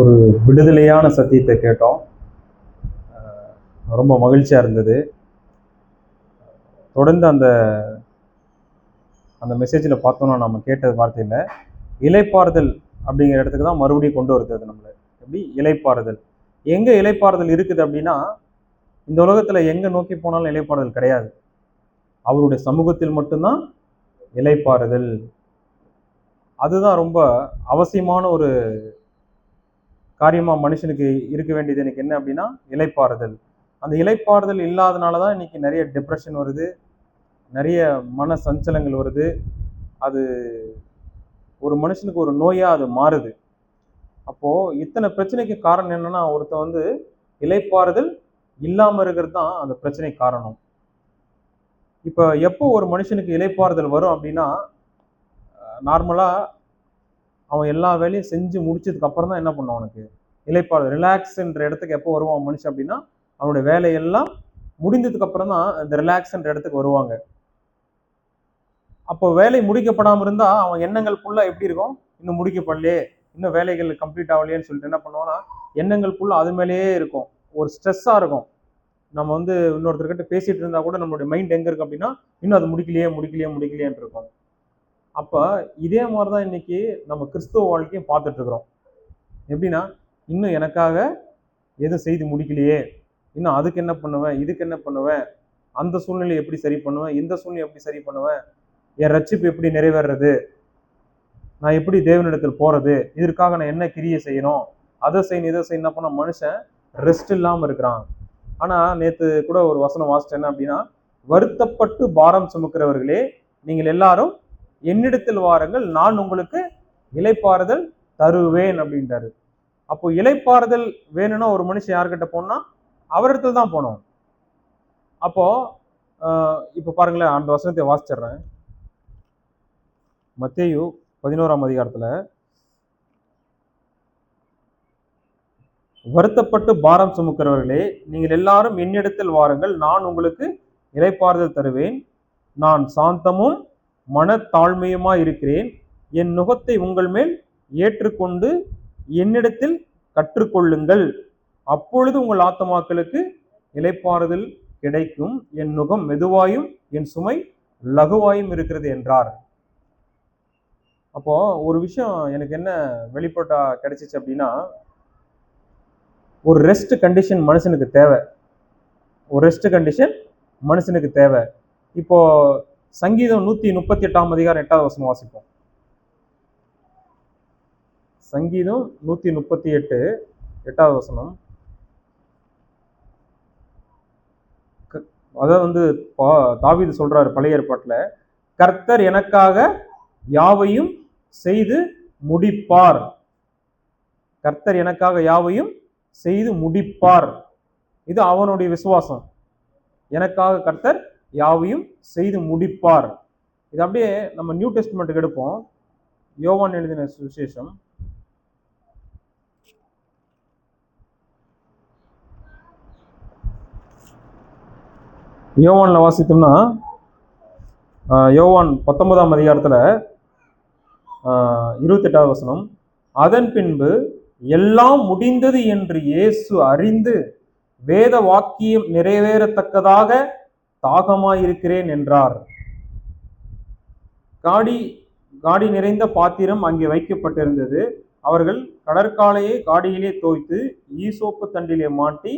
ஒரு விடுதலையான சத்தியத்தை கேட்டோம். ரொம்ப மகிழ்ச்சியாக இருந்தது. தொடர்ந்து அந்த அந்த மெசேஜில் பார்த்தோன்னா நம்ம கேட்டது வார்த்தையில் இலைப்பாறுதல் அப்படிங்கிற இடத்துக்கு தான் மறுபடியும் கொண்டு வருது அது நம்மளை. எப்படி? இலைப்பாறுதல். எங்கே இலைப்பாறுதல் இருக்குது அப்படின்னா இந்த உலகத்தில் எங்கே நோக்கி போனாலும் இலைப்பாறுதல் கிடையாது. அவருடைய சமூகத்தில் மட்டும்தான் இலைப்பாறுதல். அதுதான் ரொம்ப அவசியமான ஒரு காரியமாக மனுஷனுக்கு இருக்க வேண்டியது எனக்கு என்ன அப்படின்னா இலைப்பாறுதல். அந்த இலைப்பாறுதல் இல்லாதனால தான் இன்னைக்கு நிறைய டிப்ரெஷன் வருது நிறைய மன சஞ்சலங்கள் வருது. அது ஒரு மனுஷனுக்கு ஒரு நோயாக அது மாறுது. அப்போது இத்தனை பிரச்சனைக்கு காரணம் என்னென்னா ஒருத்தன் வந்து இலைப்பாறுதல் இல்லாமல் இருக்கிறது தான் அந்த பிரச்சனை காரணம். இப்போ எப்போ ஒரு மனுஷனுக்கு இலைப்பாறுதல் வரும் அப்படின்னா நார்மலாக அவன் எல்லா வேலையும் செஞ்சு முடிச்சதுக்கு அப்புறம் தான் என்ன பண்ணுவான் அவனுக்கு? இலைப்பாறுதல் ரிலாக்ஸ்ன்ற இடத்துக்கு எப்போ வருவான் மனுஷன் அப்படின்னா அவனுடைய வேலையெல்லாம் முடிந்ததுக்கு அப்புறம் தான் இந்த ரிலாக்ஸ்ன்ற இடத்துக்கு வருவாங்க. அப்போ வேலை முடிக்கப்படாமல் இருந்தால் அவன் எண்ணங்கள் ஃபுல்லாக எப்படி இருக்கும்? இன்னும் முடிக்கப்படலையே. இன்னும் வேலைகள் கம்ப்ளீட் ஆகலையேன்னு சொல்லிட்டு என்ன பண்ணுவான்னா எண்ணங்கள் ஃபுல்லாக அது மேலேயே இருக்கும். ஒரு ஸ்ட்ரெஸ்ஸாக இருக்கும். நம்ம வந்து இன்னொருத்தர்கிட்ட பேசிட்டு இருந்தால் கூட நம்மளுடைய மைண்ட் எங்கே இருக்கு அப்படின்னா இன்னும் அது முடிக்கலையே முடிக்கலையே முடிக்கலையேன்னு இருக்கும். அப்போ இதே மாதிரி தான் இன்னைக்கு நம்ம கிறிஸ்துவ வாழ்க்கையும் பார்த்துட்ருக்குறோம் எப்படின்னா இன்னும் எனக்காக எதுவும் செய்து முடிக்கலையே? இன்னும் அதுக்கு என்ன பண்ணுவேன்? இதுக்கு என்ன பண்ணுவேன்? அந்த சூழ்நிலையை எப்படி சரி பண்ணுவேன்? இந்த சூழ்நிலை எப்படி சரி பண்ணுவேன்? என் ரட்சிப்பு எப்படி நிறைவேறது நான் எப்படி தேவனிடத்தில் போகிறது இதற்காக நான் என்ன கிரியை செய்யணும்? அதை செய்யணும் இதை செய்யணும். பண்ண? மனுஷன் ரெஸ்ட் இல்லாமல் இருக்கிறான். ஆனால் நேற்று கூட ஒரு வசனம் வாசிச்சேன். என்ன அப்படின்னா வருத்தப்பட்டு பாரம் சுமக்கிறவர்களே நீங்கள் எல்லாரும் என்னிடத்தில் வாருங்கள் நான் உங்களுக்கு இலைப்பாறுதல் தருவேன் அப்படின்றாரு. அப்போ இலைப்பாறுதல் வேணும்னா ஒரு மனுஷன் யார்கிட்ட போனா அவரிடத்துல தான் போனோம் அப்போ இப்போ பாருங்களேன் அந்த வசனத்தை வாசிச்சிடுறேன். மத்தேயு பதினோராம் அதிகாரத்தில் வருத்தப்பட்டு பாரம் சுமக்கிறவர்களே நீங்கள் எல்லாரும் என்னிடத்தில் வாருங்கள் நான் உங்களுக்கு இலைப்பாறுதல் தருவேன். நான் சாந்தமும் மனத்தாழ்மையுமாய் இருக்கிறேன்? என் நுகத்தை உங்கள் மேல் ஏற்றுக்கொண்டு என்னிடத்தில் கற்றுக்கொள்ளுங்கள். அப்பொழுது உங்கள் ஆத்மாக்களுக்கு இலைப்பாறுதல் கிடைக்கும். என் நுகம் மெதுவாயும் என் சுமை லகுவாயும் இருக்கிறது என்றார். அப்போ ஒரு விஷயம் எனக்கு என்ன வெளிப்பட்டா கிடைச்சிச்சு அப்படின்னா ஒரு ரெஸ்ட் கண்டிஷன் மனுஷனுக்கு தேவை. ஒரு ரெஸ்ட் கண்டிஷன் மனுஷனுக்கு தேவை. இப்போ சங்கீதம் நூத்தி முப்பத்தி எட்டாம் அதிகாரம் எட்டாவது வசனம் வாசிப்போம். சங்கீதம் நூத்தி முப்பத்தி எட்டு எட்டாவது வசனம். க- அதாவது வந்து பா- தாவீது சொல்றாரு பழைய ஏற்பாட்டில் கர்த்தர் எனக்காக யாவையும் செய்து முடிப்பார். கர்த்தர் எனக்காக யாவையும் செய்து முடிப்பார். இது அவனுடைய விசுவாசம். எனக்காக கர்த்தர் யாவையும் செய்து முடிப்பார். இது அப்படியே நம்ம நியூ டெஸ்ட்மெண்ட்டுக்கு எடுப்போம். யோவான் எழுதின சுவிசேஷம். யோவானில் வாசித்தோம்னா யோவான் பத்தொன்பதாம் அதிகாரத்தில் இருபத்தெட்டாவது வசனம் அதன் பின்பு எல்லாம் முடிந்தது என்று இயேசு அறிந்து வேத வாக்கியம் நிறைவேறத்தக்கதாக தாகமாயிருக்கிறேன் என்றார். காடி காடி நிறைந்த பாத்திரம் அங்கே வைக்கப்பட்டிருந்தது. அவர்கள் கடற்காலையை காடியிலே தோய்த்து ஈசோப்பு தண்டிலே மாட்டி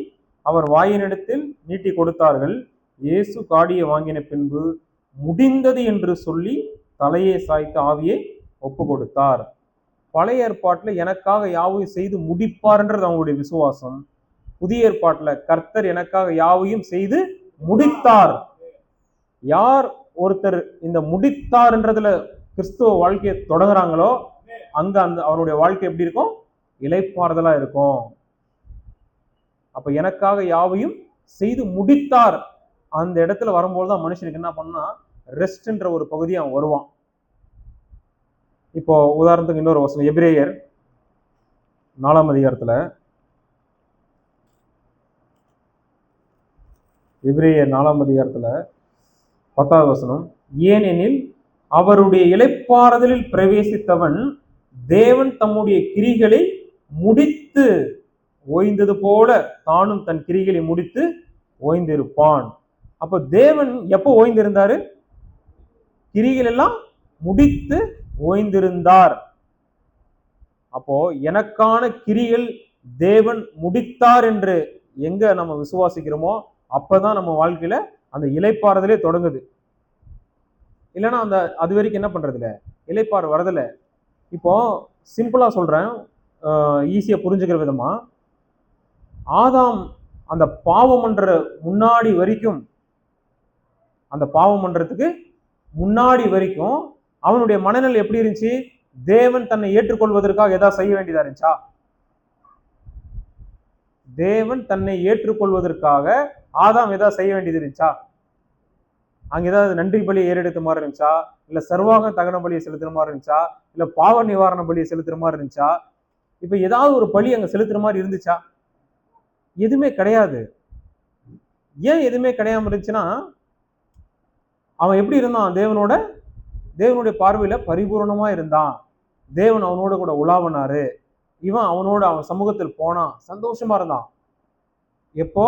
அவர் வாயினிடத்தில் நீட்டி கொடுத்தார்கள். இயேசு காடியை வாங்கின பின்பு முடிந்தது என்று சொல்லி தலையை சாய்த்து ஆவியை ஒப்பு கொடுத்தார். பழைய ஏற்பாட்டில் எனக்காக யாவையும் செய்து முடிப்பார்ன்றது அவங்களுடைய விசுவாசம். புதிய ஏற்பாட்டில் கர்த்தர் எனக்காக யாவையும் செய்து முடித்தார். யார் ஒருத்தர் இந்த முடித்தார்ன்றதுல கிறிஸ்துவ வாழ்க்கையை தொடங்குறாங்களோ அங்க அந்த அவருடைய வாழ்க்கை எப்படி இருக்கும்? இலைப்பாறுதலா இருக்கும். அப்ப எனக்காக யாவையும் செய்து முடித்தார். அந்த இடத்துல வரும்போது தான் மனுஷனுக்கு என்ன பண்ணா ரெஸ்ட்ன்ற ஒரு பகுதி அவன் வருவான். இப்போ உதாரணத்துக்கு இன்னொரு வசனம். எபிரேயர் நாலாம் அதிகாரத்துல எபிரேயர் நாலாம் அதிகாரத்தில் பத்தாவது வசனம் ஏனெனில் அவருடைய இளைப்பாறுதலில் பிரவேசித்தவன் தேவன் தம்முடைய கிரிகளை முடித்து ஓய்ந்தது போல தானும் தன் கிரிகளை முடித்து ஓய்ந்திருப்பான். அப்போ தேவன் எப்போ ஓய்ந்திருந்தாரு? கிரிகள் எல்லாம் முடித்து ஓய்ந்திருந்தார். அப்போ எனக்கான கிரிகள் தேவன் முடித்தார் என்று எங்க நம்ம விசுவாசிக்கிறோமோ அப்பதான் நம்ம வாழ்க்கையில அந்த இலைப்பாறுதலே தொடங்குது. இல்லைன்னா அந்த அது வரைக்கும் என்ன பண்றதில்ல? இலைப்பாறு வரதில்ல. இப்போ சிம்பிளா சொல்றேன். ஈஸியா புரிஞ்சுக்கிற விதமா. ஆதாம் அந்த பாவம் முன்னாடி வரைக்கும் அந்த பாவம் பண்றதுக்கு முன்னாடி வரைக்கும் அவனுடைய மனநிலை எப்படி இருந்துச்சு? தேவன் தன்னை ஏற்றுக்கொள்வதற்காக ஏதாவது செய்ய வேண்டியதா இருந்துச்சா? தேவன் தன்னை ஏற்றுக்கொள்வதற்காக ஆதாம் ஏதாவது செய்ய வேண்டியது இருந்துச்சா? அங்க ஏதாவது நன்றி பலியை ஏறெடுத்த மாதிரி இருந்துச்சா? இல்ல சர்வாக தகன பலியை செலுத்துற மாதிரி இருந்துச்சா? இல்ல பாவ நிவாரண பலியை செலுத்துற மாதிரி இருந்துச்சா? இப்ப ஏதாவது ஒரு பலி அங்க செலுத்துற மாதிரி இருந்துச்சா? எதுவுமே கிடையாது. ஏன் எதுவுமே கிடையாம இருந்துச்சுன்னா அவன் எப்படி இருந்தான்? தேவனோட தேவனுடைய பார்வையில பரிபூரணமா இருந்தான். தேவன் அவனோட கூட உலாவினாரு. இவன் அவனோட அவன் சமூகத்தில் போனான் சந்தோஷமா இருந்தான். எப்போ?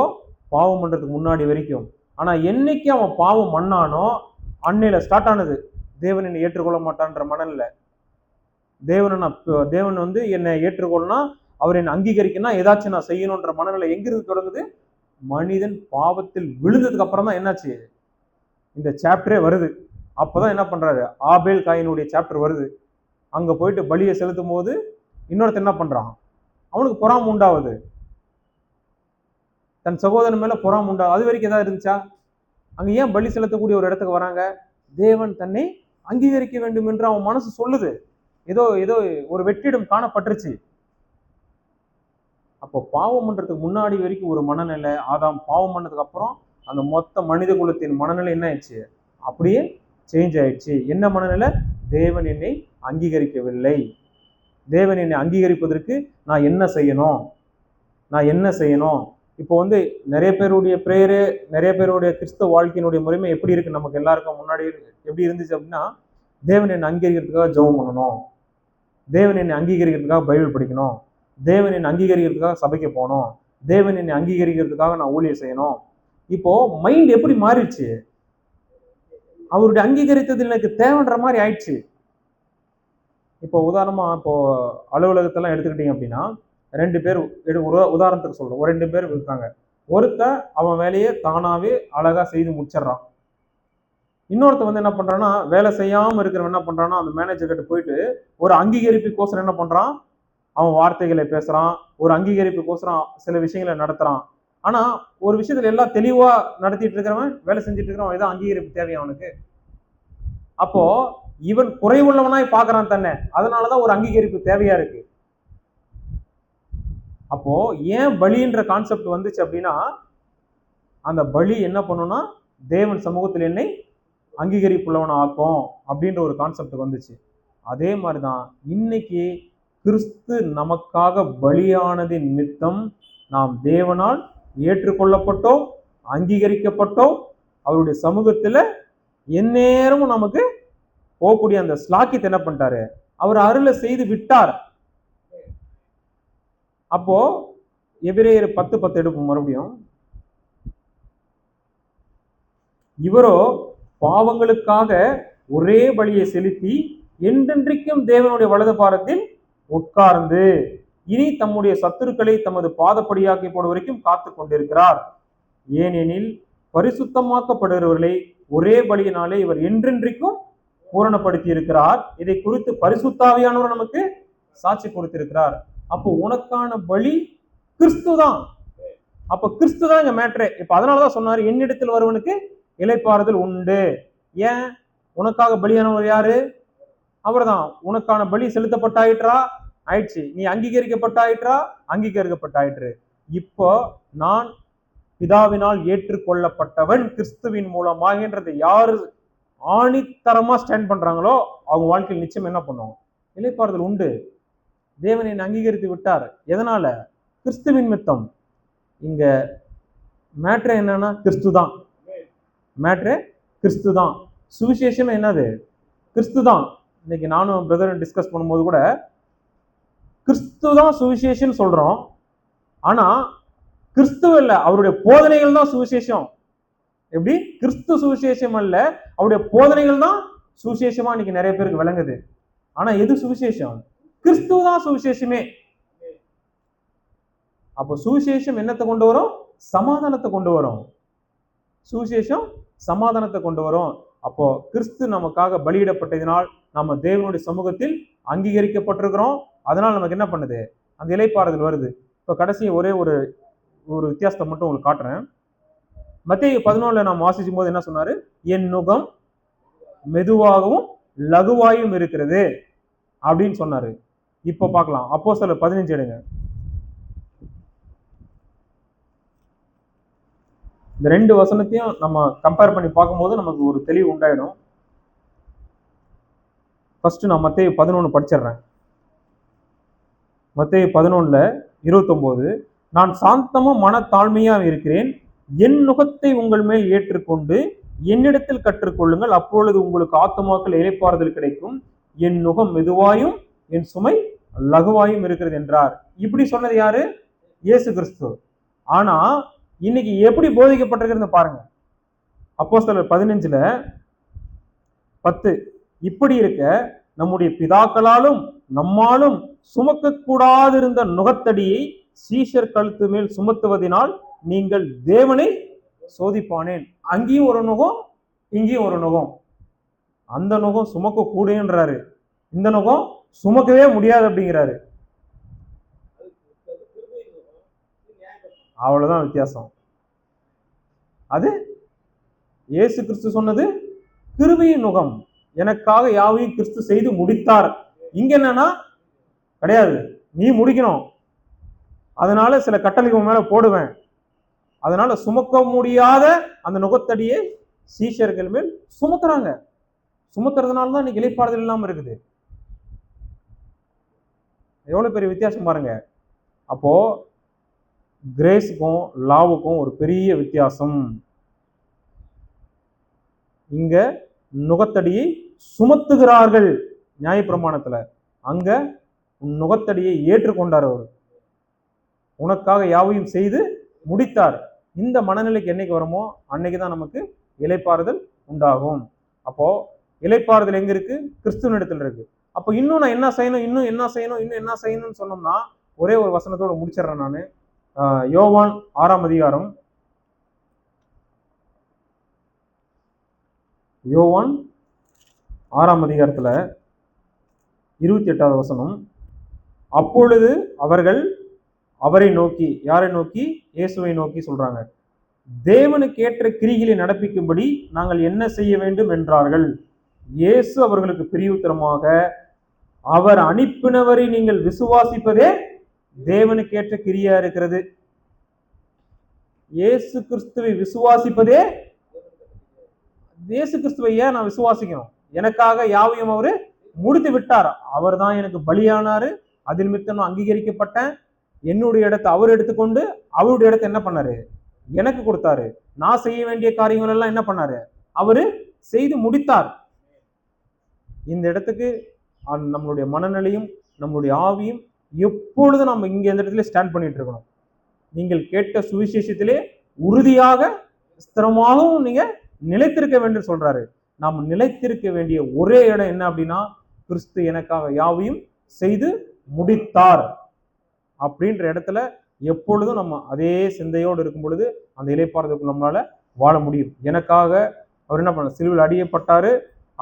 பாவம் பண்றதுக்கு முன்னாடி வரைக்கும். ஆனா என்னைக்கு அவன் பாவம் பண்ணானோ அன்னையில ஸ்டார்ட் ஆனது தேவன் என்னை ஏற்றுக்கொள்ள மாட்டான்ற மனநில. தேவனை நான் தேவன் வந்து என்னை ஏற்றுக்கொள்ளனா அவர் என்னை அங்கீகரிக்கணும் ஏதாச்சும் நான் செய்யணுன்ற மனநிலை எங்கிருந்து தொடங்குது? மனிதன் பாவத்தில் விழுந்ததுக்கு அப்புறம் தான் என்னாச்சு? இந்த சாப்டரே வருது. அப்போதான் என்ன பண்றாரு? ஆபேல் காயினுடைய சாப்டர் வருது. அங்க போயிட்டு பலியை செலுத்தும் போது இன்னொருத்தன் என்ன பண்றான்? அவனுக்கு பொறாம உண்டாவது தன் சகோதரன் மேல பொறாம உண்டா? அது வரைக்கும் ஏதாவது இருந்துச்சா? அங்க ஏன் பலி செலுத்தக்கூடிய ஒரு இடத்துக்கு வராங்க? தேவன் தன்னை அங்கீகரிக்க வேண்டும் என்று அவன் மனசு சொல்லுது. ஏதோ ஏதோ ஒரு வெற்றிடம் காணப்பட்டுருச்சு. அப்போ பாவம் பண்றதுக்கு முன்னாடி வரைக்கும் ஒரு மனநிலை ஆதாம் பாவம் பண்ணதுக்கு அப்புறம் அந்த மொத்த மனித குலத்தின் மனநிலை என்ன ஆயிடுச்சு? அப்படியே சேஞ்ச் ஆயிடுச்சு. என்ன மனநிலை? தேவன் என்னை அங்கீகரிக்கவில்லை. தேவன் என்னை அங்கீகரிப்பதற்கு நான் என்ன செய்யணும்? நான் என்ன செய்யணும்? இப்போ வந்து நிறைய பேருடைய ப்ரேயரு நிறைய பேருடைய கிறிஸ்தவ வாழ்க்கையினுடைய முறைமை எப்படி இருக்கு? நமக்கு எல்லாருக்கும் முன்னாடி எப்படி இருந்துச்சு அப்படின்னா தேவன் என்னை அங்கீகரிக்கிறதுக்காக ஜெபம் பண்ணணும். தேவன் என்னை அங்கீகரிக்கிறதுக்காக பைபிள் படிக்கணும். தேவன் என்னை அங்கீகரிக்கிறதுக்காக சபைக்கு போகணும். தேவன் என்னை அங்கீகரிக்கிறதுக்காக நான் ஊழியர் செய்யணும். இப்போ மைண்ட் எப்படி மாறிடுச்சு? அவருடைய அங்கீகரித்தது எனக்கு தேவைன்ற மாதிரி ஆயிடுச்சு. இப்போ உதாரணமாக இப்போ அலுவலகத்தெல்லாம் எடுத்துக்கிட்டீங்க அப்படின்னா ரெண்டு பேர் எடு- ஒரு உதாரணத்துக்கு சொல்கிறோம் ஒரு ரெண்டு பேர் இருக்காங்க. ஒருத்தன் அவன் வேலையை தானாகவே அழகாக செய்து முடிச்சிடுறான். இன்னொருத்தன் வந்து என்ன பண்ணுறான்னா வேலை செய்யாமல் இருக்கிறவன் என்ன பண்ணுறான்னா அந்த மேனேஜர் கிட்ட போயிட்டு ஒரு அங்கீகரிப்புக்கோசரம் என்ன பண்ணுறான் அவன் வார்த்தைகளை பேசுகிறான் ஒரு அங்கீகரிப்புக்கோசரம் சில விஷயங்களை நடத்துகிறான் ஆனால் ஒரு விஷயத்தில் எல்லாம் தெளிவாக நடத்திட்டு இருக்கிறவன் வேலை செஞ்சுட்டு இருக்கிறவன் இதான் அங்கீகரிப்பு தேவையா அவனுக்கு. அப்போது இவன் குறைவுள்ளவனாய் பார்க்கறான் தன்னை. அதனாலதான் ஒரு அங்கீகரிப்பு தேவையா இருக்கு. அப்போ ஏன் பலின்ற கான்செப்ட் வந்துச்சு அப்படின்னா அந்த பலி என்ன பண்ணும்னா தேவன் சமூகத்தில் என்னை அங்கீகரிப்புள்ளவன் ஆக்கும் அப்படின்ற ஒரு கான்செப்ட் வந்துச்சு. அதே மாதிரிதான் இன்னைக்கு கிறிஸ்து நமக்காக பலியானதின் நிமித்தம் நாம் தேவனால் ஏற்றுக்கொள்ளப்பட்டோம் அங்கீகரிக்கப்பட்டோம் அவருடைய சமூகத்தில் எந்நேரமும் நமக்கு போகக்கூடிய அந்த ஸ்லாக்கியத்தை என்ன பண்ணிட்டாரு? அவர் அருளை செய்து விட்டார். அப்போ எபிரேயர் பத்து பத்து எடுப்போம் மறுபடியும். இவரோ பாவங்களுக்காக ஒரே பலியை செலுத்தி என்றென்றைக்கும் தேவனுடைய வலது பாரத்தில் உட்கார்ந்து இனி தம்முடைய சத்துருக்களை தமது பாதப்படியாக்கி போன வரைக்கும் காத்து கொண்டிருக்கிறார். ஏனெனில் பரிசுத்தமாக்கப்படுகிறவர்களை ஒரே பலியினாலே இவர் என்றென்றைக்கும் பூரணப்படுத்தி இருக்கிறார் இதை குறித்து பரிசுத்தாவியானவர் நமக்கு சாட்சி கொடுத்திருக்கிறார். அப்போ உனக்கான பலி கிறிஸ்து தான் அப்ப கிறிஸ்து தான் இங்க மேட்ரே இப்ப அதனாலதான் சொன்னாரு என்னிடத்தில் வருவனுக்கு இலைப்பாறுதல் உண்டு. ஏன்? உனக்காக பலியானவர் யாரு? அவர்தான். உனக்கான பலி செலுத்தப்பட்டாயிற்றா? ஆயிடுச்சு. நீ அங்கீகரிக்கப்பட்டாயிற்றா? அங்கீகரிக்கப்பட்டாயிற்று. இப்போ நான் பிதாவினால் ஏற்றுக்கொள்ளப்பட்டவன் கிறிஸ்துவின் மூலமாகின்றது. யாரு ஆணித்தரமாக ஸ்டாண்ட் பண்ணுறாங்களோ அவங்க வாழ்க்கையில் நிச்சயம் என்ன பண்ணுவோம் இலைப்பாறுதல் உண்டு. தேவனை என்னை அங்கீகரித்து விட்டார். எதனால்? கிறிஸ்துவின் மித்தம் இங்கே மேட்ரு என்னன்னா கிறிஸ்து தான் மேட்ரு கிறிஸ்து தான் சுவிசேஷம் என்னது? கிறிஸ்து தான் இன்னைக்கு நானும் பிரதரும் டிஸ்கஸ் பண்ணும்போது கூட கிறிஸ்து தான் சுவிசேஷன் சொல்கிறோம் ஆனால் கிறிஸ்துவ இல்லை அவருடைய போதனைகள் தான் சுவிசேஷம். எப்படி? கிறிஸ்து சுவிசேஷம் அல்ல. அவருடைய போதனைகள் தான் சுவிசேஷமா இன்னைக்கு நிறைய பேருக்கு விளங்குது. ஆனா எது சுவிசேஷம்? கிறிஸ்துவ தான் சுவிசேஷமே. அப்போ சுவிசேஷம் என்னத்தை கொண்டு வரும்? சமாதானத்தை கொண்டு வரும். சுவிசேஷம் சமாதானத்தை கொண்டு வரும். அப்போ கிறிஸ்து நமக்காக பலியிடப்பட்டதினால் நம்ம தேவனுடைய சமூகத்தில் அங்கீகரிக்கப்பட்டிருக்கிறோம். அதனால் நமக்கு என்ன பண்ணுது? அந்த இலைப்பாறுதல் வருது. இப்போ கடைசி ஒரே ஒரு ஒரு வித்தியாசத்தை மட்டும் உங்களுக்கு காட்டுறேன். மத்திய பதினொன்றுல நாம் வாசிக்கும் போது என்ன சொன்னாரு? என் நுகம் மெதுவாகவும் லகுவாயும் இருக்கிறது அப்படின்னு சொன்னாரு. இப்போ பார்க்கலாம். அப்போ சில பதினஞ்சு எடுங்க. இந்த ரெண்டு வசனத்தையும் நம்ம கம்பேர் பண்ணி பார்க்கும்போது நமக்கு ஒரு தெளிவு உண்டாயிடும். ஃபர்ஸ்ட் நான் மத்திய பதினொன்று படிச்சிடுறேன். மத்திய பதினொன்னுல இருபத்தொம்போது நான் சாந்தமும் மனத்தாழ்மையாக இருக்கிறேன். என் நுகத்தை உங்கள் மேல் ஏற்றுக்கொண்டு என்னிடத்தில் கற்றுக்கொள்ளுங்கள். அப்பொழுது உங்களுக்கு ஆத்துமாக்கள் இலைப்பாறுதல் கிடைக்கும். என் நுகம் மெதுவாயும் என் சுமை லகுவாயும் இருக்கிறது என்றார். இப்படி சொன்னது யாரு? இயேசு கிறிஸ்து. ஆனா இன்னைக்கு எப்படி போதிக்கப்பட்டிருக்கிறது பாருங்க. அப்போ சிலர் பதினஞ்சுல பத்து இப்படி இருக்க நம்முடைய பிதாக்களாலும் நம்மாலும் சுமக்க கூடாதிருந்த நுகத்தடியை சீஷர் கழுத்து மேல் சுமத்துவதினால் நீங்கள் தேவனை சோதிப்பானேன். அங்கேயும் ஒரு நுகம் இங்கேயும் ஒரு நுகம். அந்த நுகம் சுமக்க கூடன்றாரு. இந்த நுகம் சுமக்கவே முடியாது அப்படிங்கிறாரு. அவ்வளவுதான் வித்தியாசம். அது இயேசு கிறிஸ்து சொன்னது கிருபையின் நுகம். எனக்காக யாவையும் கிறிஸ்து செய்து முடித்தார். இங்க என்னன்னா கிடையாது. நீ முடிக்கணும். அதனால சில கட்டளைகள் மேல போடுவேன். அதனால சுமக்க முடியாத அந்த நுகத்தடியை சீஷர்கள் மேல் சுமத்துறாங்க. சுமத்துறதுனால தான் இன்னைக்கு இலைப்பாடுதல் இல்லாமல் இருக்குது. எவ்வளோ பெரிய வித்தியாசம் பாருங்க. அப்போ கிரேஸுக்கும் லாவுக்கும் ஒரு பெரிய வித்தியாசம். இங்க நுகத்தடியை சுமத்துகிறார்கள் நியாயப்பிரமாணத்துல. அங்க உன் நுகத்தடியை ஏற்றுக்கொண்டார் அவர். உனக்காக யாவையும் செய்து முடித்தார். இந்த மனநிலைக்கு என்னைக்கு வருமோ அன்னைக்கு தான் நமக்கு இலைப்பாறுதல் உண்டாகும். அப்போ இலைப்பாறுதல் எங்க இருக்கு? கிறிஸ்துவனிடத்தில் இருக்கு. அப்போ இன்னும் நான் என்ன செய்யணும்? இன்னும் என்ன செய்யணும்? இன்னும் என்ன செய்யணும்னு சொன்னோம்னா ஒரே ஒரு வசனத்தோட முடிச்சிடுறேன் நான். யோவான் ஆறாம் அதிகாரம். யோவான் ஆறாம் அதிகாரத்தில் இருபத்தி எட்டாவது வசனம். அப்பொழுது அவர்கள் அவரை நோக்கி யாரை நோக்கி? இயேசுவை நோக்கி சொல்றாங்க. தேவனுக்கு ஏற்ற கிரிகளை நடப்பிக்கும்படி நாங்கள் என்ன செய்ய வேண்டும் என்றார்கள்? இயேசு அவர்களுக்கு பிரிவுத்தரமாக அவர் அனுப்பினவரை நீங்கள் விசுவாசிப்பதே தேவனுக்கு ஏற்ற கிரியா இருக்கிறது. இயேசு கிறிஸ்துவை விசுவாசிப்பதே இயேசு கிறிஸ்துவை ஏன் நான் விசுவாசிக்கணும் எனக்காக யாவையும் அவரு முடித்து விட்டார் அவர் தான் எனக்கு பலியானாரு. அதில் மித்த நான் அங்கீகரிக்கப்பட்டேன். என்னுடைய இடத்தை அவர் எடுத்துக்கொண்டு அவருடைய இடத்தை என்ன பண்ணாரு? எனக்கு கொடுத்தாரு. நான் செய்ய வேண்டிய காரியங்கள் எல்லாம் என்ன பண்ணாரு? அவரு செய்து முடித்தார். இந்த இடத்துக்கு நம்மளுடைய மனநிலையும் நம்மளுடைய ஆவியும் எப்பொழுது நம்ம இங்க இந்த இடத்துல ஸ்டாண்ட் பண்ணிட்டு இருக்கணும். நீங்கள் கேட்ட சுவிசேஷத்திலே உறுதியாக ஸ்திரமாகவும் நீங்க நிலைத்திருக்க வேண்டும் சொல்றாரு. நாம் நிலைத்திருக்க வேண்டிய ஒரே இடம் என்ன அப்படின்னா கிறிஸ்து எனக்காக யாவையும் செய்து முடித்தார். அப்படின்ற இடத்துல எப்பொழுதும் நம்ம அதே சிந்தையோடு இருக்கும் பொழுது அந்த இலைப்பாறதுக்கு நம்மளால வாழ முடியும். எனக்காக அவர் என்ன பண்ண சிலுவில் அடியப்பட்டாரு.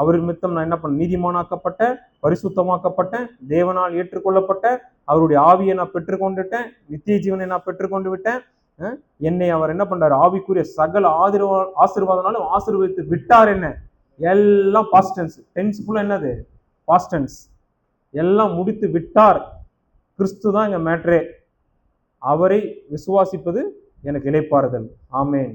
அவர் மித்தம் நான் என்ன பண்ண நீதிமானாக்கப்பட்டேன் பரிசுத்தமாக்கப்பட்டேன் தேவனால் ஏற்றுக்கொள்ளப்பட்டேன் அவருடைய ஆவியை நான் பெற்றுக்கொண்டுட்டேன் நித்திய ஜீவனை நான் பெற்றுக்கொண்டு விட்டேன் என்னை அவர் என்ன பண்றாரு? ஆவிக்குரிய சகல ஆதிர்வா ஆசீர்வாதனாலும் ஆசீர்வதித்து விட்டார் என்ன? எல்லாம் பாஸ்டன்ஸ் டென்ஸ் ஃபுல்லாக என்னது? பாஸ்டன்ஸ் எல்லாம் முடித்து விட்டார். கிறிஸ்து தான் எங்கள் மேட்ரே அவரை விசுவாசிப்பது எனக்கு இலைப்பாறுதல் ஆமேன்.